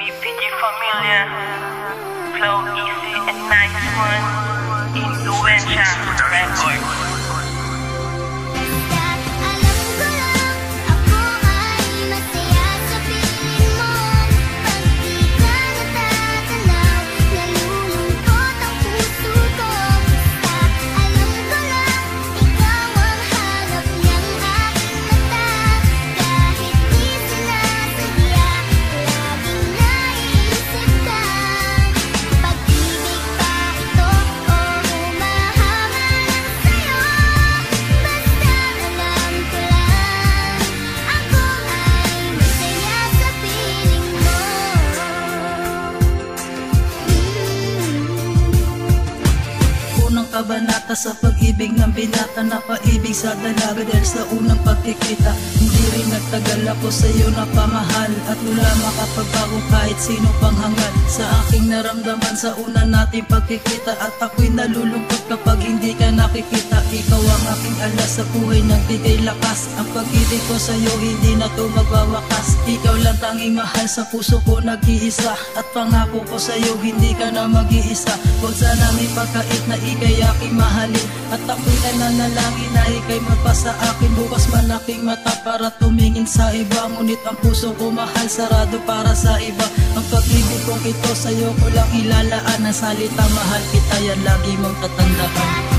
BPG Familia, Flow Easy and Nice One, Influensya Records. Kabanata sa pag-ibig ng binata. Na paibig sa dalaga dahil sa unang pagkikita. Hindi rin nagtagal ako sa iyo na pamahal At wala makapagbago kahit sino pang hangad Sa aking naramdaman sa una nating pagkikita At ako'y nalulungkot kapag hindi ka nakikita. Ikaw ang aking alas sa buhay nagbigay lakas. Ang pag-ibig ko sa iyo hindi na to magwawakas. Ikaw lang tanging mahal sa puso ko nag-iisa. At pangako ko sa iyo hindi ka na mag-iisa. Huwag sana may pagkait na ikay aking mahalin. At ako'y nananalangin na ikay magpasa akin. Bukas man aking mata para tumingin sa iba Ngunit ang puso ko mahal sarado para sa iba. Ang pag-ibig kong ito sa'yo ko lang ilalaan Ang salita mahal kita yan lagi mong tatandaan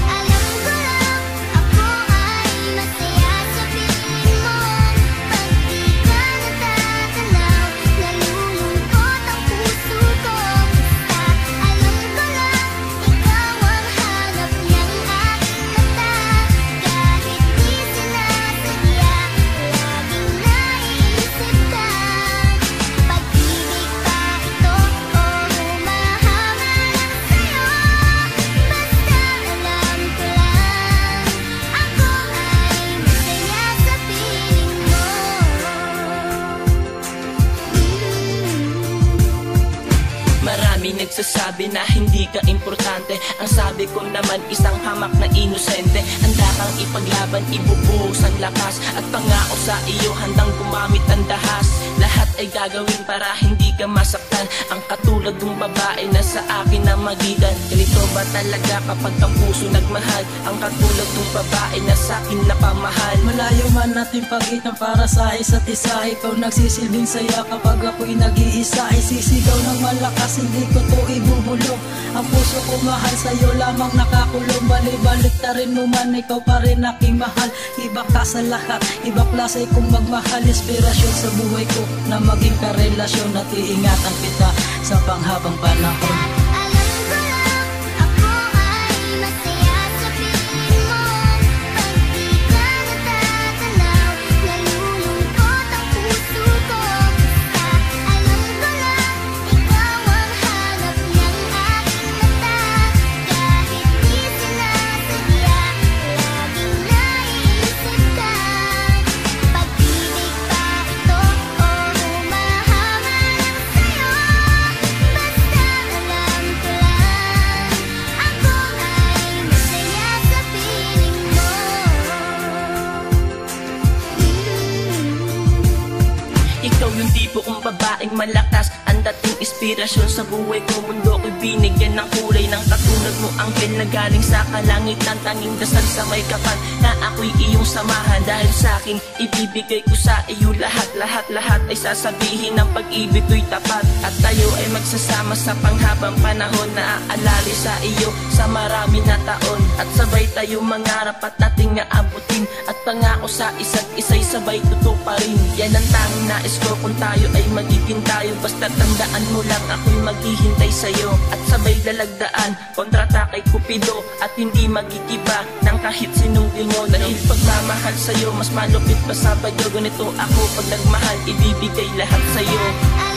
Marami nagsasabi na hindi ka importante. Ang sabi ko naman isang hamak na inosente. Handa kang ipaglaban, ibubuhos ang lakas. At pangako sa iyo handang gumamit ang dahas. Lahat ay gagawin para hindi ka masaktan. Ang katulad ng babae na sa akin na magitan. Ganito ba talaga kapag ang puso nagmahal? Ang katulad ng babae na sa akin napamahal Malayo man natin pagitan para sa isa't isa Ikaw nagsisilbing saya kapag ako'y nag-iisa. Isisigaw ng malakas, hindi ko to ibubulong Ang puso ko mahal sa'yo lamang nakakulong. Bali-balik ta rin mo man, ikaw pa rin aking mahal. Iba ka sa lahat, iba klase kong magmahal. Inspirasyon sa buhay ko na maging karelasyon At iingatan kita sa panghabang panahon Ikaw yung tipo kong babaeng malakas. Ang dating inspirasyon sa buhay ko Mundo ko'y binigyan ng kulay ng katulad mo. Anghel na galing sa kalangitan Tanging dasal sa may kapal. Na ako'y iyong samahan Dahil sa akin ibibigay ko sa iyo lahat Lahat lahat ay sasabihin ng pag-ibig ko'y tapat. At tayo ay magsasama sa panghabang panahon Na aalali sa iyo sa marami na taon. At sabay tayo mangarap at ating aabutin At pangako sa isa't isa'y sabay tutuparin. Yan ang tanging nais ko kung tayo ay magiging tayo. Basta tandaan mo lang ako'y maghihintay sa'yo. At sabay lalagdaan kontrata kay Cupido. At hindi magigiba ng kahit sinong mo Dahil pagmamahal sa'yo mas malupit pa sa bagyo. Ganito ako pag nagmahal ibibigay lahat sa'yo. Basta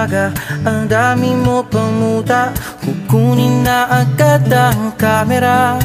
umaga Ang dami mo pamuta Kukunin na agad ang kamera